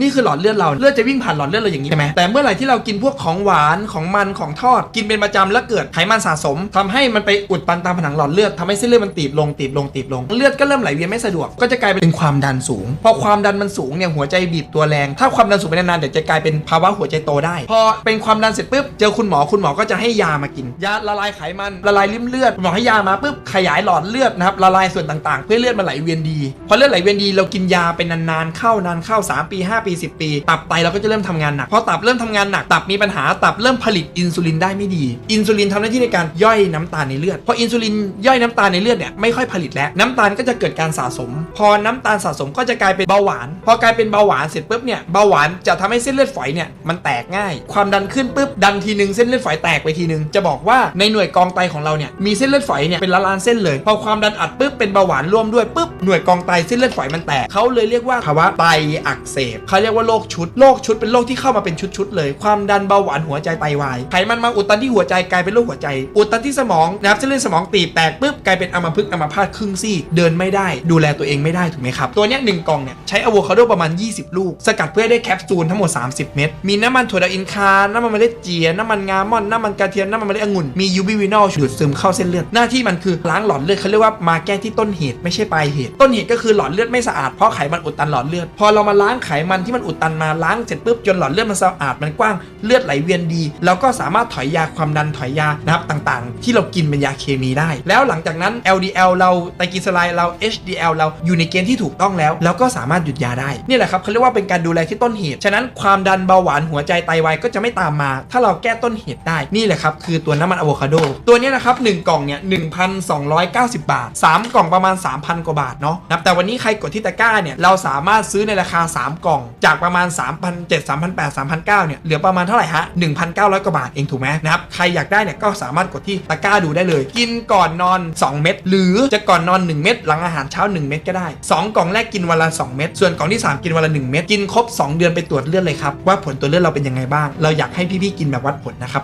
นี่คือหลอดเลือดเราเลือดจะวิ่งผ่านหลอดเลือดเราอย่างนี้ใช่ไหมแต่เมื่อไหร่ที่เรากินพวกของหวานของมันของทอดกินเป็นประจำแล้วเกิดไขมันสะสมทำให้มันไปอุดตันตามผนังหลอดเลือดทำให้เส้นเลือดมันตีบลงตีบลงตีบลง เลือดก็เริ่มไหลเวียนไม่สะดวกก็จะกลายเป็นความดันสูง พอความดันมันสูงเนี่ยหัวใจบีบตัวแรง ถ้าความดันสูงไปนานๆเดี๋ยวจะกลายเป็นภาวะหัวใจโตได้ พอเป็นความดันเสร็จปุ๊บเจอคุณหมอคุณหมอก็จะให้ยามากิน ยาละลายไขมันละลายริ่มเลือดคุณหมอให้ยามาปุ๊บขยายหลอดเลือดนะครับละลายส่วนต่างๆ เพื่อให้เลือดมันไหลเวียนดี พอเลือดไหลเวียนดีเรากินยาเป็นนานๆเข้านานเข้า 3 ปี 5ปี 10 ปี ตับไตเราก็จะเริ่มทำงานหนักพอตับเริ่มทำงานหนักตับมีปัญหาตับเริ่มผลิตอินซูลินได้ไม่ดี อินซูลินทำหน้าที่ในการย่อยน้ำตาลในเลือดพออินซูลินย่อยน้ำตาลในเลือดเนี่ยไม่ค่อยผลิตแล้วน้ำตาลก็จะเกิดการสะสม พอน้ำตาลสะสมก็จะกลายเป็นเบาหวาน พอกลายเป็นเบาหวานเสร็จปุ๊บเนี่ยเบาหวานจะทำให้เส้นเลือดฝอยเนี่ยมันแตกง่าย ความดันขึ้นปุ๊บดันทีนึงเส้นเลือดฝอยแตกไปทีนึงจะบอกว่าในหน่วยกองไตของเราเนี่ยมีเส้นเลือดฝอยเนี่ยเป็นล้านๆเส้นเลยพอความดันอัดปุ๊บเป็นเบาหวานร่วมด้วยปุ๊บหน่วยกองไตเส้นเลือดฝอยมันแตกเขาเลยเรียกว่าภาวะไตอักเสบเขาเรียกว่าโรคชุดโรคชุดเป็นโรคที่เข้ามาเป็นชุดๆเลย ความดันเบาหวานหัวใจไตวายไขมันมาอุดตันที่หัวใจกลายเป็นโรคหัวใจ อุดตันที่สมองนะครับเส้นเลือดสมองตีบแตกปุ๊บกลายเป็นอัมพฤกษ์อัมพาตครึ่งซี่เดินไม่ได้ ดูแลตัวเองไม่ได้ถูกไหมครับตัวเนี้ยหนึ่งกล่องเนี่ยใช้อะโวคาโดประมาณ 20 ลูก สกัดเพื่อได้แคปซูลทั้งหมด 30 เม็ดมีน้ำมันถั่วดาวอินคา น้ำมันเมล็ดเจีย น้ำมันงาม่อน น้ำมันกระเทียม น้ำมันเมล็ดองุ่น มียูบิวินอลดูดซึมเข้าเส้นเลือด หน้าที่มันคือล้างหลอดเลือดเขาเรียกว่ามาแก้ที่ต้นเหตุไม่ใช่ปลายเหตุ ต้นเหตุก็คือหลอดเลือดไม่สะอาดเพราะไขมันอุดตันหลอดเลือด พอเรามาล้างไขมันที่มันอุดตันมาล้างเสร็จปุ๊บจนหลอดเลือดมันสะอาดมันกว้างเลือดไหลเวียนดีเราก็สามารถถอยยาความดันถอยยานะครับต่างๆ ที่เรากินเป็นยาเคมีได้ แล้วหลังจากนั้น LDL เราไตรกลีเซอไรด์เรา HDL เราอยู่ในเกณฑ์ที่ถูกต้องแล้ว แล้วก็สามารถหยุดยาได้นี่แหละครับเขาเรียกว่าเป็นการดูแลที่ต้นเหตุฉะนั้นความดันเบาหวานหัวใจไตวายก็จะไม่ตามมา ถ้าเราแก้ต้นเหตุได้นี่แหละครับคือตัวน้ำมันอะโวคาโดตัวนี้นะครับ1กล่องเนี่ย1,290 บาท 3 กล่องประมาณ 3,000 กว่าบาทเนาะนะแต่วันนี้ใครกดที่ตะกร้าเนี่ยเราสามารถซื้อในราคา 3 กล่องจากประมาณ 3,700 3,800 3,900เนี่ยเหลือประมาณเท่าไหร่ฮะ 1,900 กว่าบาทเองถูกไหมนะครับ ใครอยากได้เนี่ยก็สามารถกดที่ตะกร้าดูได้เลย กินก่อนนอน 2 เม็ดหรือจะก่อนนอน 1 เม็ดหลังอาหารเช้า 1 เม็ดก็ได้ 2 กล่องแรกกินวันละ 2 เม็ดส่วนกล่องที่ 3 กินวันละ 1 เม็ดกินครบ 2 เดือนไปตรวจเลือดเลยครับว่าผลตัวเลือดเราเป็นยังไงบ้าง เราอยากให้พี่ๆกินแบบวัดผลนะครับ